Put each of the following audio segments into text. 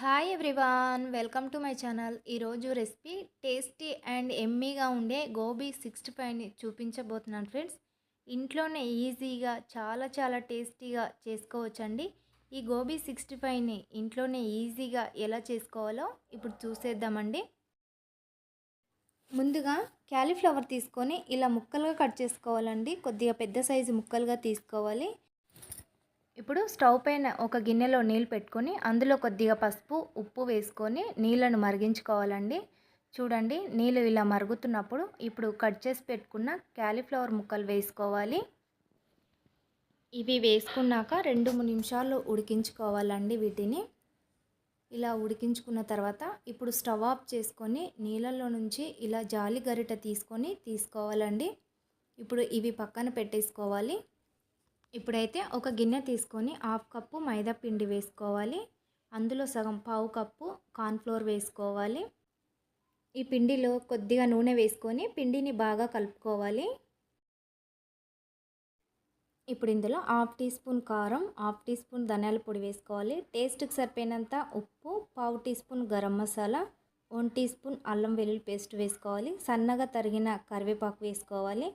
Hi everyone welcome to my channel ఈరోజు recipe tasty and ఎమ్మీగా ఉండే గోబీ సిక్స్టీ ఫైవ్ని చూపించబోతున్నాను ఫ్రెండ్స్ ఇంట్లోనే ఈజీగా చాలా చాలా టేస్టీగా చేసుకోవచ్చండి. ఈ గోబీ సిక్స్టీ ఫైవ్ని ఇంట్లోనే ఈజీగా ఎలా చేసుకోవాలో ఇప్పుడు చూసేద్దామండి. ముందుగా క్యాలీఫ్లవర్ తీసుకొని ఇలా ముక్కలుగా కట్ చేసుకోవాలండి. కొద్దిగా పెద్ద సైజు ముక్కలుగా తీసుకోవాలి. ఇప్పుడు స్టవ్ పైన ఒక గిన్నెలో నీళ్ళు పెట్టుకొని అందులో కొద్దిగా పసుపు ఉప్పు వేసుకొని నీళ్ళను మరిగించుకోవాలండి. చూడండి నీళ్ళు ఇలా మరుగుతున్నప్పుడు ఇప్పుడు కట్ చేసి పెట్టుకున్న క్యాలీఫ్లవర్ ముక్కలు వేసుకోవాలి. ఇవి వేసుకున్నాక రెండు మూడు నిమిషాలు ఉడికించుకోవాలండి వీటిని. ఇలా ఉడికించుకున్న తర్వాత ఇప్పుడు స్టవ్ ఆఫ్ చేసుకొని నీళ్ళల్లో నుంచి ఇలా జాలి గరిట తీసుకొని తీసుకోవాలండి. ఇప్పుడు ఇవి పక్కన పెట్టేసుకోవాలి. ఇప్పుడైతే ఒక గిన్నె తీసుకొని హాఫ్ కప్పు మైదా పిండి వేసుకోవాలి. అందులో సగం పావు కప్పు కార్న్ఫ్లోర్ వేసుకోవాలి. ఈ పిండిలో కొద్దిగా నూనె వేసుకొని పిండిని బాగా కలుపుకోవాలి. ఇప్పుడు ఇందులో హాఫ్ టీ స్పూన్ కారం హాఫ్ టీ స్పూన్ ధనియాల పొడి వేసుకోవాలి. టేస్ట్కి సరిపోయినంత ఉప్పు పావు teaspoon garam masala one teaspoon అల్లం వెల్లుల్లి పేస్ట్ వేసుకోవాలి. సన్నగా తరిగిన కరివేపాకు వేసుకోవాలి.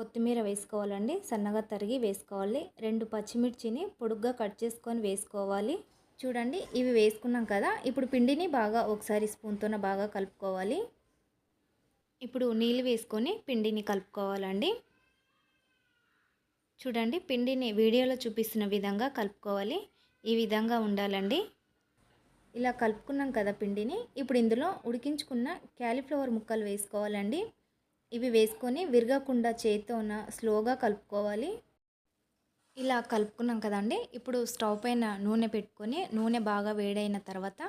కొత్తిమీర వేసుకోవాలండి. సన్నగా తరిగి వేసుకోవాలి. రెండు పచ్చిమిర్చిని పొడుగ్గా కట్ చేసుకొని వేసుకోవాలి. చూడండి ఇవి వేసుకున్నాం కదా. ఇప్పుడు పిండిని బాగా ఒకసారి స్పూన్తోన బాగా కలుపుకోవాలి. ఇప్పుడు నీళ్ళు వేసుకొని పిండిని కలుపుకోవాలండి. చూడండి పిండిని వీడియోలో చూపిస్తున్న విధంగా కలుపుకోవాలి. ఈ విధంగా ఉండాలండి. ఇలా కలుపుకున్నాం కదా పిండిని. ఇప్పుడు ఇందులో ఉడికించుకున్న క్యాలీఫ్లవర్ ముక్కలు వేసుకోవాలండి. ఇవి వేసుకొని విరగకుండా చేతితోన స్లోగా కలుపుకోవాలి. ఇలా కలుపుకున్నాం కదండి. ఇప్పుడు స్టవ్ పైన నూనె పెట్టుకొని నూనె బాగా వేడైన తర్వాత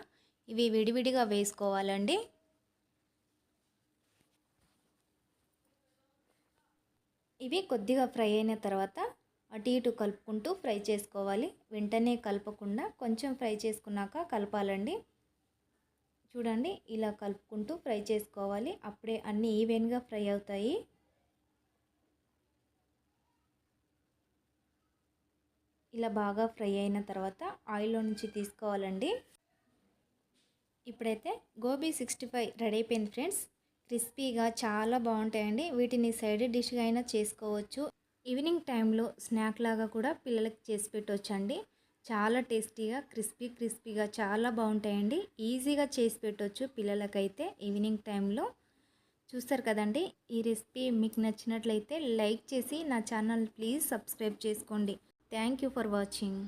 ఇవి విడివిడిగా వేసుకోవాలండి. ఇవి కొద్దిగా ఫ్రై అయిన తర్వాత అటు ఇటు కలుపుకుంటూ ఫ్రై చేసుకోవాలి. వెంటనే కలపకుండా కొంచెం ఫ్రై చేసుకున్నాక కలపాలండి. చూడండి ఇలా కలుపుకుంటూ ఫ్రై చేసుకోవాలి. అప్పుడే అన్నీ ఈవెన్గా ఫ్రై అవుతాయి. ఇలా బాగా ఫ్రై అయిన తర్వాత ఆయిల్లో నుంచి తీసుకోవాలండి. ఇప్పుడైతే గోబీ సిక్స్టీ ఫైవ్ రెడీ అయిపోయింది ఫ్రెండ్స్. క్రిస్పీగా చాలా బాగుంటాయండి. వీటిని సైడ్ డిష్గా అయినా చేసుకోవచ్చు. ఈవినింగ్ టైంలో స్నాక్ లాగా కూడా పిల్లలకి చేసి పెట్టవచ్చండి చాలా టేస్టీగా క్రిస్పీ క్రిస్పీగా చాలా బాగుంటాయండి. ఈజీగా చేసి పెట్టవచ్చు పిల్లలకైతే ఈవినింగ్ టైంలో. చూస్తారు కదండి ఈ రెసిపీ మీకు నచ్చినట్లయితే లైక్ చేసి నా ఛానల్ ప్లీజ్ సబ్స్క్రైబ్ చేసుకోండి. Thank for watching.